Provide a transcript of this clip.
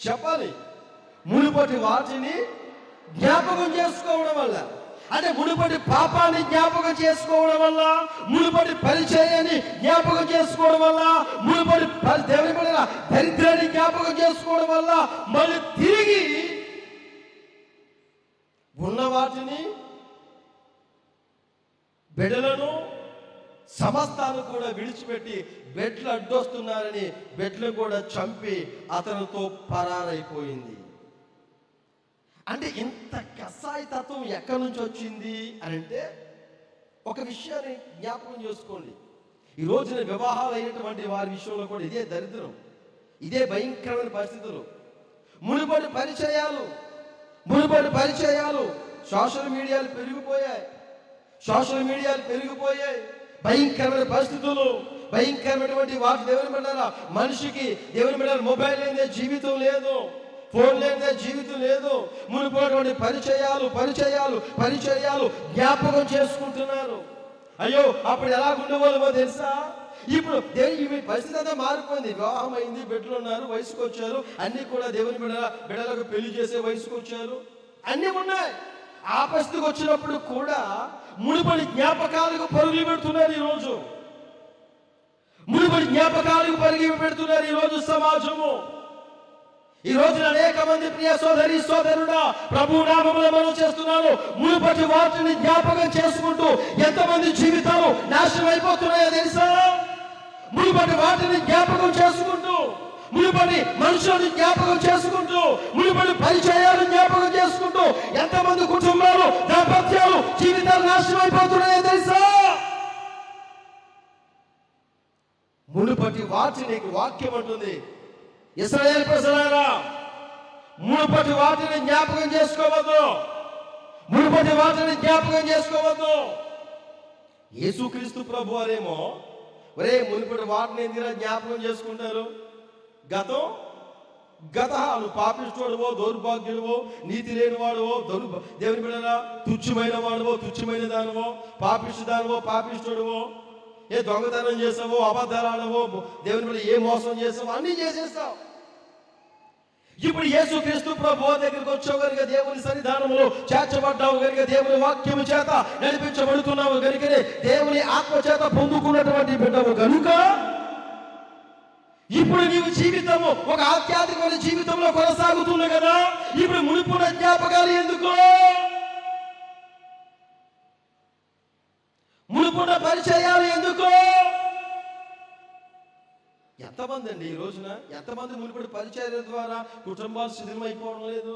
చెప్పాలి. మునుపటి వాటిని జ్ఞాపకం చేసుకోవడం వల్ల అంటే మునుపటి పాపాన్ని జ్ఞాపకం చేసుకోవడం వల్ల మునుపటి పరిచయాన్ని జ్ఞాపకం చేసుకోవడం వల్ల మునుపటి పరి- దేవుని బిడ్డల దరిద్రాన్ని జ్ఞాపకం చేసుకోవడం వల్ల మళ్ళీ తిరిగి ఉన్న వాటిని బిడ్డలను సమస్తాన్ని కూడా విడిచిపెట్టి బెట్లు అడ్డొస్తున్నారని బెట్లు కూడా చంపి అతనితో పరారైపోయింది. అంటే ఇంత కసాయితత్వం ఎక్కడి నుంచి వచ్చింది అని అంటే ఒక విషయాన్ని జ్ఞాపకం చేసుకోండి. ఈ రోజున వివాహాలు అయినటువంటి వారి విషయంలో కూడా ఇదే దరిద్రం ఇదే భయంకరమైన పరిస్థితులు. మునుపటి పరిచయాలు మునుపటి పరిచయాలు సోషల్ మీడియాలు పెరిగిపోయాయి. సోషల్ మీడియాలు పెరిగిపోయాయి. భయంకరమైన పరిస్థితులు భయంకరమైనటువంటి వాటి దేవుని బిడ్డారా మనిషికి దేవుని బిడ్డారు మొబైల్ లేదే జీవితం లేదు ఫోన్ లేదే జీవితం లేదు. మునిపోయినటువంటి పరిచయాలు పరిచయాలు పరిచయాలు జ్ఞాపకం చేసుకుంటున్నారు. అయ్యో అప్పుడు ఎలా ఉండేవాళ్ళమో తెలుసా? ఇప్పుడు దేవుని పరిస్థితి అంతా మారిపోయింది. వివాహం అయింది బిడ్డలు ఉన్నారు వయసుకు వచ్చారు అన్ని కూడా దేవుని బిడ్డ బిడ్డలకు పెళ్ళి చేసే వయసుకు వచ్చారు అన్నీ ఉన్నాయి. ఆ పరిస్థితికి వచ్చినప్పుడు కూడా మునుపటి జ్ఞాపకాలకు పరుగులు పెడుతున్నారు ఈరోజు. మునుపటి జ్ఞాపకాలకు పరుగు పెడుతున్నారు ఈరోజు సమాజము. ఈ రోజున అనేక మంది ప్రియ సోదరి సోదరుడా ప్రభు నామములో మనం చేస్తున్నాను. మునుపటి వాటిని జ్ఞాపకం చేసుకుంటూ ఎంతమంది జీవితాలు నాశనం అయిపోతున్నాయో తెలుసా? మునుపటి వాటిని జ్ఞాపకం చేసుకుంటూ మునుపటి మనుషులను జ్ఞాపకం చేసుకుంటూ మునుపటి పరిచయాలు జ్ఞాపకం చేసుకుంటూ మునుపటి వాటి నీకు వాక్యం అంటుంది. ఇస్రాయేల్ ప్రజలారా మునుపటి వాటిని జ్ఞాపకం చేసుకోవద్దు. మునుపటి వాటిని జ్ఞాపకం చేసుకోవద్దు. యేసుక్రీస్తు ప్రభు వారేమో ఒరే మునుపటి వాటిని ఎందుకు జ్ఞాపకం చేసుకుంటారు? గతం? గత నువ్వు పాపిస్తోడువో దౌర్భాగ్యుడువో నీతి లేనివాడువో దౌర్ దేవుని బిడ్డరా తుచ్చమైన వాడువో తుచ్చమైన దానివో పాపిష్టి దానివో పాపిస్తుడువో ఏ దొంగతనం చేసావో అబద్ధాలు దేవుని బిడ్డ ఏ మోసం చేసావో అన్నీ చేసేస్తావు. ఇప్పుడు యేసు క్రీస్తు ప్రభు దగ్గరికి వచ్చావు కనుక దేవుని సన్నిధానంలో చేర్చబడ్డావు కనుక దేవుని వాక్యము చేత నడిపించబడుతున్నావు కనుకనే దేవుని ఆత్మ చేత పొందుకున్నటువంటి బిడ్డవు కనుక ఇప్పుడు నీవు జీవితము ఒక ఆధ్యాత్మికమైన జీవితంలో కొనసాగుతుంది కదా ఇప్పుడు మునిపున జ్ఞాపకాలు ఎందుకు? మునుపున్న పరిచయాలు ఎంతమంది అండి ఈ రోజున? ఎంతమంది మునుపటి పరిచయాల ద్వారా కుటుంబాలు శిథిలమైపోవడం లేదు?